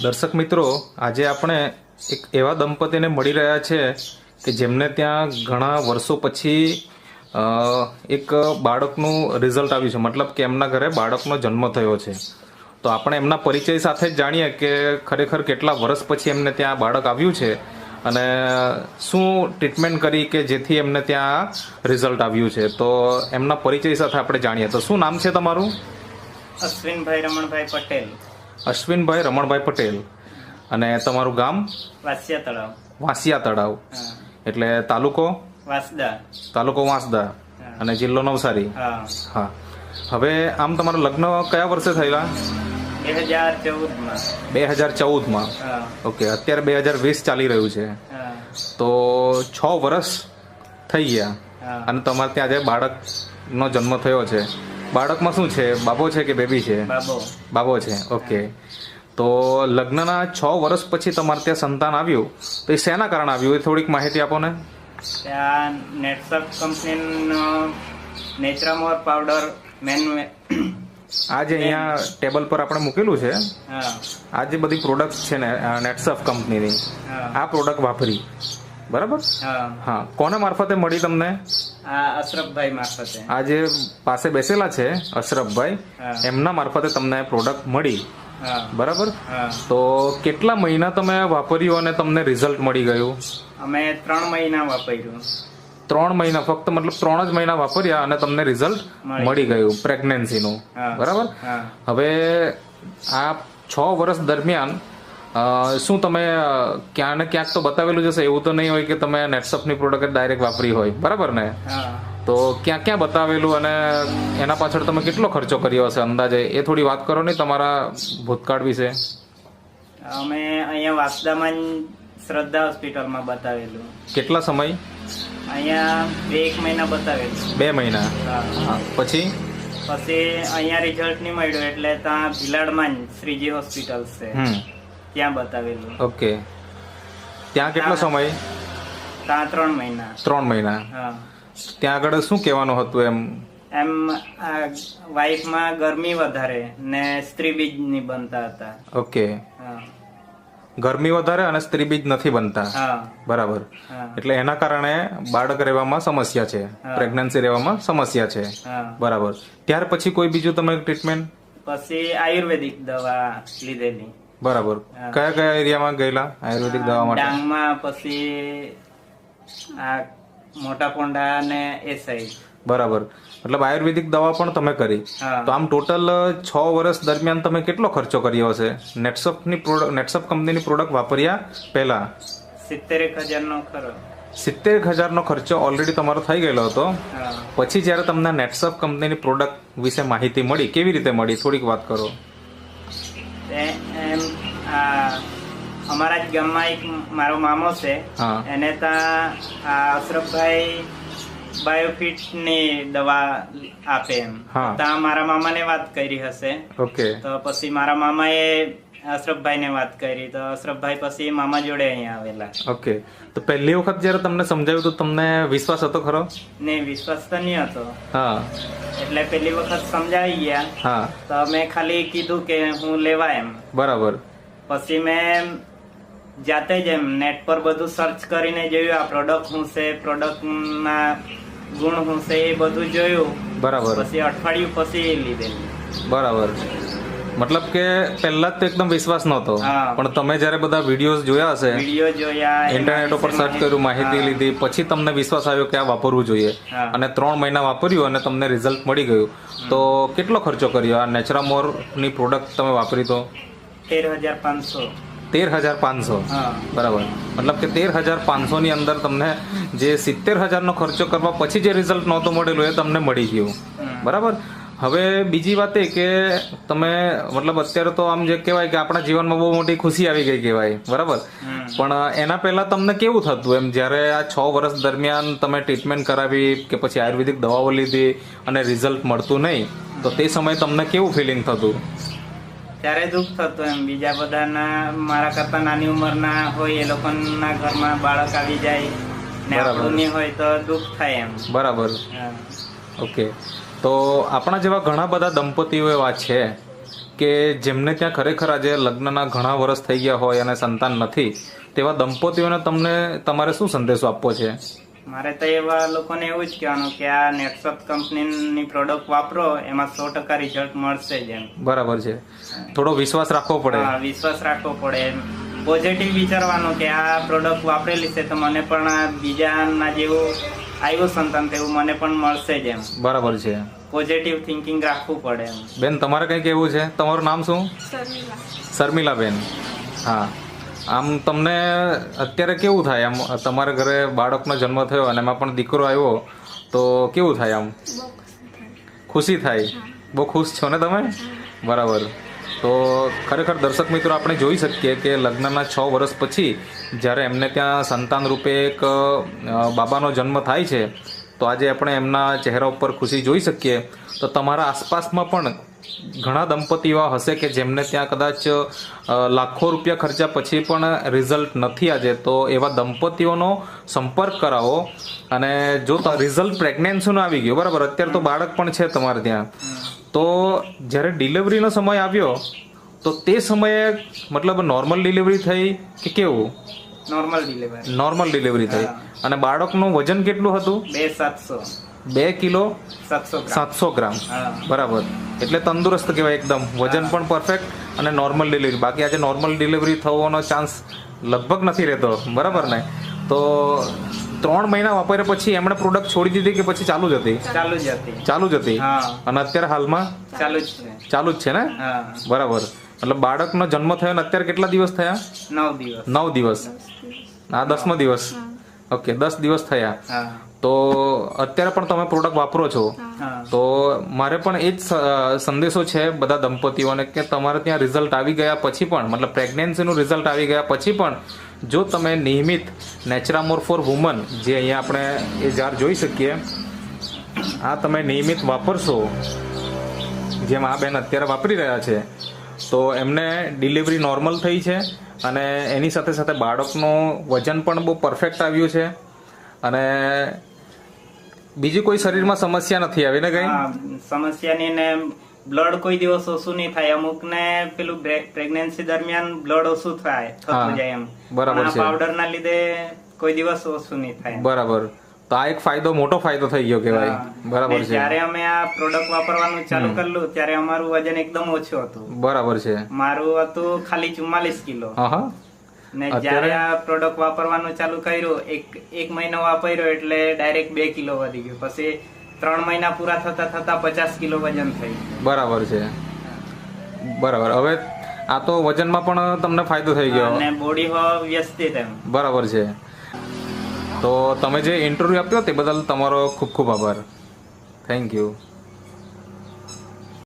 દર્શક મિત્રો, આજે આપણે એક એવા દંપતીને મળી રહ્યા છે કે જેમને ત્યાં ઘણા વર્ષો પછી એક બાળકનું રિઝલ્ટ આવ્યું છે. મતલબ કે એમના ઘરે બાળકનો જન્મ થયો છે. તો આપણે એમના પરિચય સાથે જ જાણીએ કે ખરેખર કેટલા વર્ષ પછી એમને ત્યાં બાળક આવ્યું છે અને શું ટ્રીટમેન્ટ કરી કે જેથી એમને ત્યાં રિઝલ્ટ આવ્યું છે. તો એમના પરિચય સાથે આપણે જાણીએ. તો શું નામ છે તમારું? અશ્વિનભાઈ રમણભાઈ પટેલ. અશ્વિનભાઈ રમણભાઈ પટેલ અને તમારું ગામ? વાસિયા તળાવ. વાંસિયા તળાવ. એટલે તાલુકો? વાસદા. તાલુકો વાંસદા અને જિલ્લો નવસારી? હા. હવે આમ તમારા લગ્ન કયા વર્ષે થયેલા? બે હજાર ચૌદમાં. ઓકે અત્યારે બે હજાર વીસ ચાલી રહ્યું છે. તો છ વર્ષ થઈ ગયા અને તમારે ત્યાં જે બાળકનો જન્મ થયો છે. બાળકમાં શું છે? બાબો છે કે બેબી છે? બાબો. છે. ઓકે. તો લગ્નના છ વર્ષ પછી તમારે ત્યાં સંતાન આવ્યું. તો એ શેના કારણે આવ્યું? એ થોડીક માહિતી આપો ને. ત્યાં નેટસપ કંપનીનો નેચરામોર પાવડર મેન આ જે અહીંયા ટેબલ પર આપણે મૂકેલું છે આ જે બધી પ્રોડક્ટ છે ને નેટસફ કંપનીની આ પ્રોડક્ટ વાપરી. બરાબર? હા. કોના મારફતે મળી તમને? આ અશરફભાઈ મારફતે. આ જે પાસે બેસેલા છે અશરફભાઈ એમના મારફતે તમને પ્રોડક્ટ મળી. બરાબર? તો કેટલા મહિના તમે વાપર્યું અને તમને રિઝલ્ટ મળી ગયું? અમે ત્રણ મહિના વાપર્યું. ત્રણ મહિના ફક્ત મતલબ ત્રણ જ મહિના વાપર્યા અને તમને રિઝલ્ટ મળી. ગયું પ્રેગ્નન્સીનું બરાબર? હવે આ છ વર્ષ દરમિયાન શું તમે ક્યાં ને ક્યાંક તો બતાવેલું જશે એવું તો નહીં હોય કે તમે નેટસપની પ્રોડક્ટ ડાયરેક્ટ વાપરી હોય. બરાબર ને? તો ક્યાં ક્યાં બતાવેલું અને એના પાછળ તમે કેટલો ખર્ચો કર્યો હશે અંદાજે? એ થોડી વાત કરો ને તમારા ભૂતકાળ વિશે. અમે અહીંયા વાસદામાં શ્રદ્ધા હોસ્પિટલમાં બતાવેલું. કેટલા સમય? અહીંયા બે એક મહિના બતાવેલું. બે મહિના? પછી? પછી અહીંયા રિઝલ્ટ નહીં મળ્યું એટલે ત્યાં ભીલાડમાં શ્રીજી હોસ્પિટલ છે. ત્યાં બતાવેલું. ઓકે. ત્યાં કેટલો સમય? ત્યાં ત્રણ મહિના. ત્રણ મહિના. હા. ત્યાં આગળ શું કહેવાનું હતું એમ? એમ વાઇફમાં ગરમી વધારે ને સ્ત્રી બીજ નહીં બનતા હતા. ઓકે. હા. ગરમી વધારે અને સ્ત્રી બીજ નથી બનતા. બરાબર. એટલે એના કારણે બાળક રહેવામાં સમસ્યા છે. પ્રેગ્નન્સી રહેવામાં સમસ્યા છે. બરાબર. ત્યાર પછી કોઈ બીજું તમે ટ્રીટમેન્ટ પછી આયુર્વેદિક દવા લીધેલી. બરાબર. કયા કયા એરિયામાં ગયેલા આયુર્વેદિક દવા માટે? ડાંગમાં પછી આ મોટા પોંડા ને એ સાઈડ. બરાબર. મતલબ આયુર્વેદિક દવા પણ તમે કરી. તો આમ ટોટલ છ વર્ષ દરમિયાન તમે કેટલો ખર્ચો કર્યો હશે? નેટસપની પ્રોડક્ટ નેટસપ કંપનીની પ્રોડક્ટ વાપર્યા પહેલા? સિત્તેર એક હજાર નો ખરો. સિત્તેર હજારનો ખર્ચો ઓલરેડી તમારો થઈ ગયેલો હતો. પછી જ્યારે તમને નેટસપ કંપનીની પ્રોડક્ટ વિશે માહિતી મળી કેવી રીતે મળી? થોડીક વાત કરો. અમારા જ ગામમાં એક મારો મામો છે. એને ત્યાં અશરફભાઈ બાયોફિટની દવા આપે એમ. ત્યાં મારા મામાને વાત કરી હશે. ઓકે. તો પછી મારા મામાએ અશરફભાઈને વાત કરી. તો અશરફભાઈ પછી મામા જોડે અહીંયા આવેલા. ઓકે. તો પહેલી વખત જયારે તમને સમજાવ્યું તો તમને વિશ્વાસ હતો ખરો? ને વિશ્વાસ તો નહીં હતો. હા. એટલે પેલી વખત સમજાવી ગયા. હા. તો મેં ખાલી કીધું કે હું લેવા એમ. બરાબર. પછી મેં જાતે જ એમ નેટ પર બધું સર્ચ કરીને જોયું આ પ્રોડક્ટ શું છે પ્રોડક્ટના ગુણ શું છે એ બધું જોયું. બરાબર. પછી અઠવાડિયું પછી એ લીધેલી બરાબર. મતલબ કે પહેલા તો એકદમ વિશ્વાસ નહોતો. પણ તમે જ્યારે બધા વિડીયોઝ જોયા હશે વીડિયો જોયા ઇન્ટરનેટ ઉપર સર્ચ કર્યું માહિતી લીધી પછી તમને વિશ્વાસ આવ્યો કે આ વાપરવું જોઈએ. અને ત્રણ મહિના વાપર્યું અને તમને રિઝલ્ટ મળી ગયું. તો કેટલો ખર્ચો કર્યો? આ નેચરામોરની પ્રોડક્ટ તમે વાપરી તો? તેર હજાર પાંચસો. તેર હજાર પાંચસો? બરાબર. મતલબ કે તેર હજાર પાંચસો ની અંદર તમને જે સિત્તેર હજારનો ખર્ચો કરવા પછી જે રિઝલ્ટ નહોતું મળેલું એ તમને મળી ગયું. બરાબર? હવે બીજી વાત એ કે તમે મતલબ અત્યારે તો આમ જે કહેવાય કે આપણા જીવનમાં બહુ મોટી ખુશી આવી ગઈ કહેવાય. બરાબર? પણ એના પહેલા તમને કેવું થતું? એમ જ્યારે આ છ વર્ષ દરમિયાન તમે ટ્રીટમેન્ટ કરાવી કે પછી આયુર્વેદિક દવાઓ લીધી અને રિઝલ્ટ મળતું નહીં તો તે સમયે તમને કેવું ફિલિંગ થતું? ત્યારે દુઃખ થતું એમ. બીજા બધાના મારા કરતા નાની ઉંમરના હોય એ લોકોના ઘરમાં બાળક આવી જાય ને. આપણું નહીં હોય તો દુઃખ થાય એમ. બરાબર. ઓકે. તો આપણા જેવા ઘણા બધા દંપતીઓ એવા છે કે જેમને ત્યાં ખરેખર આજે લગ્નના ઘણા વર્ષ થઈ ગયા હોય અને સંતાન નથી તેવા દંપતીઓને તમને તમારે શું સંદેશો આપવો છે? મારે તો એવા લોકોને એવું જ કહેવાનું કે આ નેટસપ કંપનીની પ્રોડક્ટ વાપરો એમાં સો ટકા રિઝલ્ટ મળશે જ એમ. બરાબર છે. થોડો વિશ્વાસ રાખવો પડે. હા, વિશ્વાસ રાખવો પડે એમ. પોઝિટિવ વિચારવાનું કે આ પ્રોડક્ટ વાપરેલી છે તો મને પણ આ બીજાના જેવું આવ્યું સંતાન તેવું મને પણ મળશે જ એમ. બરાબર છે. પોઝિટિવ થિંકિંગ રાખવું પડે એમ. બેન તમારે કંઈ એવું છે? તમારું નામ શું? શર્મિલા. બેન હા. આમ તમને અત્યારે કેવું થાય? આમ તમારા ઘરે બાળકનો જન્મ થયો અને એમાં પણ દીકરો આવ્યો, તો કેવું થાય આમ? ખુશી થાય? બહુ ખુશ છો ને તમે? બરાબર. તો ખરેખર દર્શક મિત્રો, આપણે જોઈ શકીએ કે લગ્નના છ વર્ષ પછી જ્યારે એમને ત્યાં સંતાન રૂપે એક બાબાનો જન્મ થાય છે તો આજે આપણે એમના ચહેરા ઉપર ખુશી જોઈ શકીએ. તો તમારા આસપાસમાં પણ ઘણા દંપતી એવા હશે કે જેમને ત્યાં કદાચ લાખો રૂપિયા ખર્ચા પછી પણ રિઝલ્ટ નથી આજે. તો એવા દંપતીઓનો સંપર્ક કરાવો. અને જો રિઝલ્ટ પ્રેગ્નન્સીનો આવી ગયું બરાબર? અત્યારે તો બાળક પણ છે તમારે ત્યાં. તો જ્યારે ડિલિવરીનો સમય આવ્યો તો તે સમયે મતલબ નોર્મલ ડિલિવરી થઈ કે કેવું? નોર્મલ ડિલિવરી નોર્મલ ડિલિવરી થઈ. અને બાળકનું વજન કેટલું હતું? બે સાતસો. બે કિલો સાતસો ગ્રામ. સાતસો ગ્રામ. બરાબર. એટલે તંદુરસ્ત કહેવાય એકદમ. વજન પણ પરફેક્ટ અને નોર્મલ ડિલિવરી બાકી આજે નોર્મલ ડિલિવરી થવાનો ચાન્સ લગભગ નથી રહેતો. બરાબર ને? તો ત્રણ મહિના વાપર્યા પછી એમણે પ્રોડક્ટ છોડી દીધી કે પછી ચાલુ જ હતી? ચાલુ જ હતી. ચાલુ જ હતી? અને અત્યારે હાલમાં? ચાલુ જ છે. ચાલુ જ છે ને? બરાબર. એટલે બાળકનો જન્મ થયો ને અત્યારે કેટલા દિવસ થયા? નવ દિવસ. નવ દિવસ. આ દસમો દિવસ. ઓકે દસ દિવસ થયા. તો અત્યારે પણ તમે પ્રોડક્ટ વાપરો છો. તો મારે પણ એ જ સંદેશો છે બધા દંપતીઓને કે તમારે ત્યાં રિઝલ્ટ આવી ગયા પછી પણ મતલબ પ્રેગ્નન્સીનું રિઝલ્ટ આવી ગયા પછી પણ જો તમે નિયમિત નેચરામોર ફોર વુમન જે અહીંયા આપણે એ જાર જોઈ શકીએ આ તમે નિયમિત વાપરશો જેમ આ બેન અત્યારે વાપરી રહ્યા છે તો એમને ડિલિવરી નોર્મલ થઈ છે અને એની સાથે સાથે બાળકનું વજન પણ બહુ પરફેક્ટ આવ્યું છે. અને બીજી કોઈ શરીરમાં સમસ્યા નથી આવી ને કઈ? સમસ્યાની ને બ્લડ કોઈ દિવસ ઓછું નહીં થાય. અમુક ને પેલું પ્રેગ્નન્સી દરમિયાન બ્લડ ઓછું થાય થતું જાય એમ. બરાબર. પાવડર ના લીધે કોઈ દિવસ ઓછું નહીં થાય. બરાબર. તો આ એક ફાયદો મોટો ફાયદો થઈ ગયો કહેવાય. બરાબર છે. જ્યારે અમે આ પ્રોડક્ટ વાપરવાનું ચાલુ કરલું ત્યારે અમારું વજન એકદમ ઓછું હતું. બરાબર છે. મારું હતું ખાલી ચુમ્માલીસ કિલો. ને? જ્યારે આ પ્રોડક્ટ વાપરવાનું ચાલુ કર્યું એક એક મહિનો વાપર્યો એટલે ડાયરેક્ટ બે કિલો વધી ગયું. પછી ત્રણ મહિના પૂરા થતા થતા પચાસ કિલો વજન થઈ બરાબર છે. બરાબર. હવે આ તો વજનમાં પણ તમને ફાયદો થઈ ગયો. અને બોડી હો વ્યસ્તિત એમ. બરાબર છે. તો તમે જે ઇન્ટરવ્યુ આપ્યો તે બદલ તમારો ખૂબ ખૂબ આભાર. Thank you